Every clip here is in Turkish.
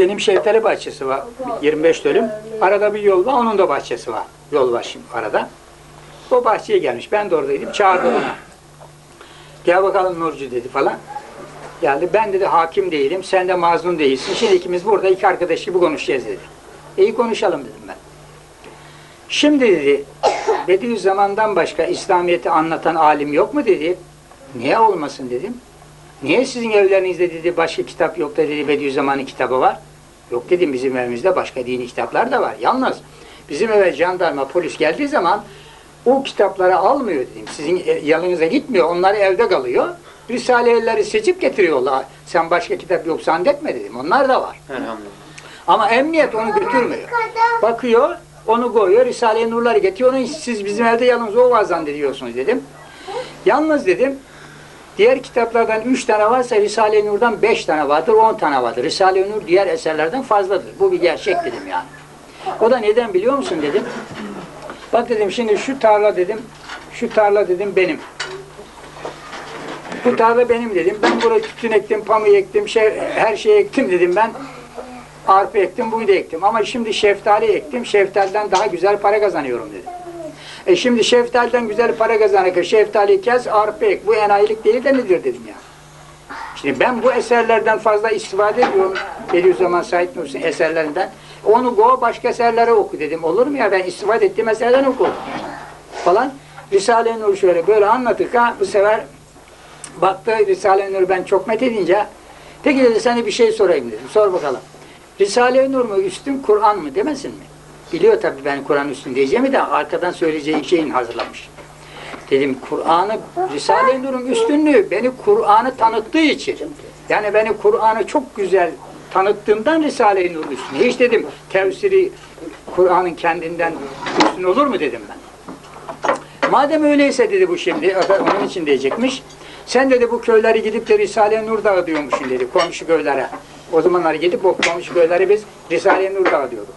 benim şeftali bahçesi var. 25 dönüm. Arada bir yol var. Onun da bahçesi var. Yol var şimdi arada. O bahçeye gelmiş. Ben de oradaydım. Çağırdı ona. Gel bakalım Nurcu dedi falan. Geldi. Ben dedi hakim değilim. Sen de mazlum değilsin. Şimdi ikimiz burada iki arkadaş gibi konuşacağız dedi. İyi konuşalım dedim ben. Şimdi dedi Bediüzzaman'dan başka İslamiyet'i anlatan alim yok mu dedi. Niye olmasın dedim. Niye sizin evlerinizde dedi başka kitap yok da dedi Bediüzzaman'ın kitabı var. Yok dedim bizim evimizde başka dini kitaplar da var. Yalnız bizim eve jandarma polis geldiği zaman o kitapları almıyor dedim. Sizin e, yanınıza gitmiyor. Onlar evde kalıyor. Risaleleri seçip getiriyorlar. Sen başka kitap yok zannetme dedim. Onlar da var. Elhamdülillah. Ama emniyet onu götürmüyor. Bakıyor, onu koyuyor, Risale-i Nurları getiriyor. Onu siz bizim evde yalnız o var zannediyorsunuz dedim. Yalnız dedim, diğer kitaplardan üç tane varsa Risale-i Nur'dan beş tane vardır, on tane vardır. Risale-i Nur diğer eserlerden fazladır. Bu bir gerçek dedim yani. O da neden biliyor musun dedim. Bak dedim şimdi şu tarla dedim, şu tarla dedim benim. Bu tarla benim dedim. Ben buraya tütün ektim, pamuk ektim, şey, her şeyi ektim dedim ben. Arpa ektim, buğday ektim. Ama şimdi şeftali ektim, şeftaliden daha güzel para kazanıyorum dedim. E şimdi şeftaliden güzel para kazanırken şeftali kes, arpa ek. Bu enayilik değil de nedir dedim ya. Şimdi ben bu eserlerden fazla istifade ediyorum. Bediüzzaman Said Nursi'nin eserlerinden. Onu go başka eserlere oku dedim. Olur mu ya ben istifade ettiğim eserlerden oku. Falan. Risale-i Nur şöyle böyle anlattık ha bu sefer baktı Risale-i Nur ben çok methedince peki dedi sana bir şey sorayım dedim. Sor bakalım. Risale-i Nur mu üstün Kur'an mı demesin mi? Biliyor tabii ben Kur'an üstün diyeceğimi de arkadan söyleyeceği şeyin hazırlamış. Dedim Kur'an'ı, Risale-i Nur'un üstünlüğü beni Kur'an'ı tanıttığı için. Yani beni Kur'an'ı çok güzel tanıttığımdan Risale-i Nur üstün. Hiç dedim tefsiri Kur'an'ın kendinden üstün olur mu dedim ben. Madem öyleyse dedi bu şimdi, onun için diyecekmiş. Sen dedi bu köyleri gidip de Risale-i Nur dağıtıyormuşsun dedi komşu köylere. O zamanlar gidip o komşu köyleri biz Risale-i Nur dağıtıyorduk.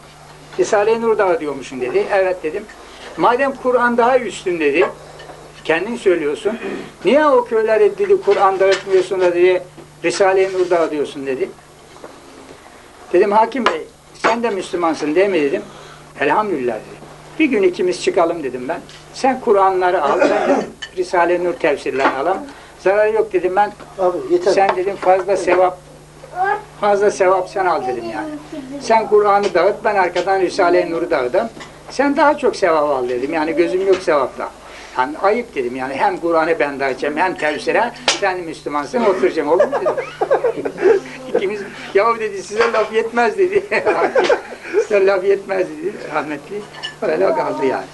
Risale-i Nur dağıtıyormuşsun dedi. Evet dedim. Madem Kur'an daha üstün dedi, kendin söylüyorsun. Niye o köylere dedi Kur'an dağıtmıyorsun da dedi, Risale-i Nur dağıtıyorsun dedi. Dedim Hakim Bey, sen de Müslümansın değil mi dedim. Elhamdülillah dedi. Bir gün ikimiz çıkalım dedim ben. Sen Kur'anları al, ben de Risale-i Nur tefsirlerini alalım. Zarar yok dedim ben. Abi yeter. Sen dedim fazla sevap fazla sevap sen al dedim yani. Sen Kur'an'ı dağıt, ben arkadan Risale-i Nur'u dağıdım. Sen daha çok sevap al dedim. Yani gözüm yok sevapta. Yani ayıp dedim yani. Hem Kur'an'ı ben dağıtacağım hem tefsire. Sen Müslümansın oturacağım olur mu dedim. İkimiz ya dedi size laf yetmez dedi. size laf yetmez dedi rahmetli. Öyle kaldı yani.